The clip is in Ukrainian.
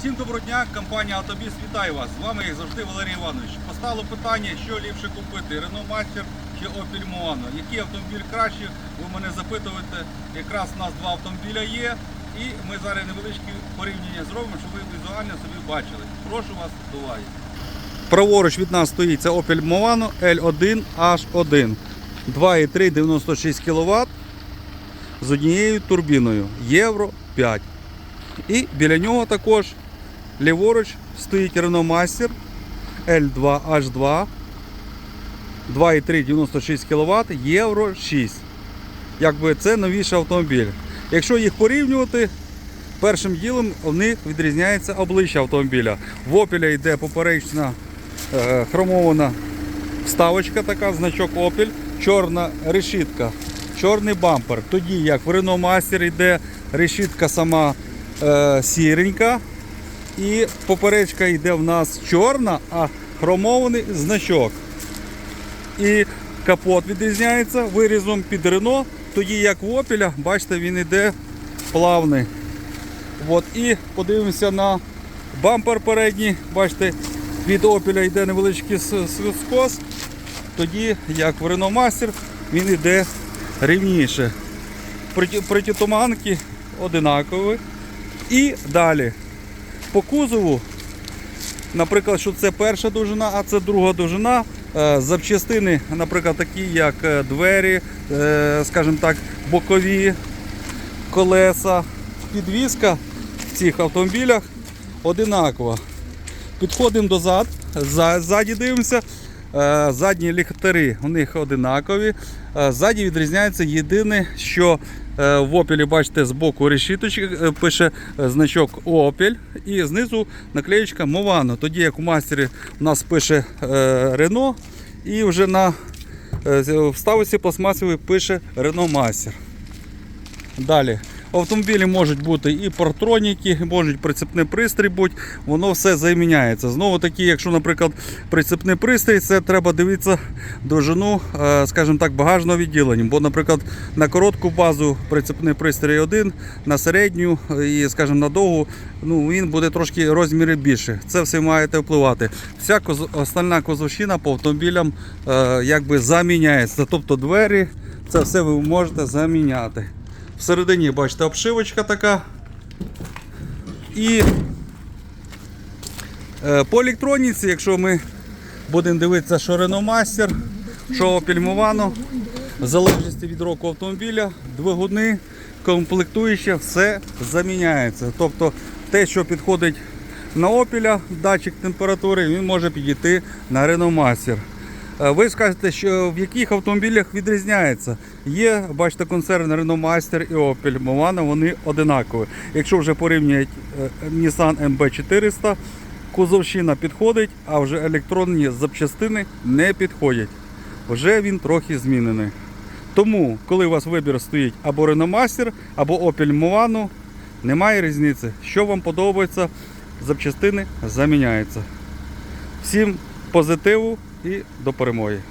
Всім доброго дня, компанія Автобіс вітає вас. З вами, як завжди, Валерій Іванович. Постало питання, що ліпше купити, Renault Master чи Opel Moano. Який автомобіль краще, ви мене запитуєте. Якраз у нас два автомобіля є. І ми зараз невеличке порівняння зробимо, щоб ви візуально собі бачили. Прошу вас, до. Праворуч від нас стоїть це Opel Moano L1H1. 2,3 96 кВт з однією турбіною Євро 5. І біля нього також ліворуч стоїть Master L2H2 2,3 96 кВт Євро 6. Якби це новіший автомобіль. Якщо їх порівнювати, першим ділом у них відрізняється обличчя автомобіля. В Opel йде поперечна е, хромована вставочка така, значок Opel, чорна решітка, чорний бампер. Тоді як в Renault Master йде решітка сама е, сіренька. І поперечка йде в нас чорна, а хромований значок. І капот відрізняється вирізом під Рено, тоді як в Опеля, бачите, він йде плавний. От, і подивимося на бампер передній. Бачите, від Опеля йде невеличкий скос, тоді як в Master він йде рівніше. Протитуманки одинакові. І далі. По кузову, наприклад, що це перша довжина, а це друга довжина. Е, Запчастини, наприклад, такі як е, двері, е, скажімо так, бокові колеса, підвізка в цих автомобілях одинакова. Підходимо дозад, ззаді дивимося. Е, Задні ліхтари у них одинакові. Е, Ззаді відрізняється єдине, що е, в Opel, бачите, з боку решіточки пише значок Opel і знизу наклеєчка Movano. Тоді як у мастері у нас пише Renault і вже на вставці пластмасовій пише Renault Master. Далі. Автомобілі можуть бути і партроніки, можуть прицепний пристрій бути, воно все заміняється. Знову таки, якщо, наприклад, прицепний пристрій, це треба дивитися довжину, е, скажімо так, багажного відділення. Бо, наприклад, на коротку базу прицепний пристрій один, на середню і, скажімо, на довгу, ну, він буде трошки розміри більше. Це все маєте впливати. Вся коз- остальна козовщина по автомобілям е, якби заміняється. Тобто двері, це все ви можете заміняти. Всередині, бачите, обшивочка така. І е, по електроніці, якщо ми будемо дивитися, що Renault що Movano, в залежності від року автомобіля, двигуни, комплектуюче, все заміняється. Тобто те, що підходить на Opel, датчик температури, він може підійти на Master. Е, Ви скажете, що в яких автомобілях відрізняється. Є, бачите, концерн Renault Master і Opel Movano, вони одинакові. Якщо вже порівнюють е, Nissan MB400, кузовщина підходить, а вже електронні запчастини не підходять. Вже він трохи змінений. Тому, коли у вас вибір стоїть або Renault Master, або Opel Movano, немає різниці. Що вам подобається, запчастини заміняються. Всім позитиву і до перемоги.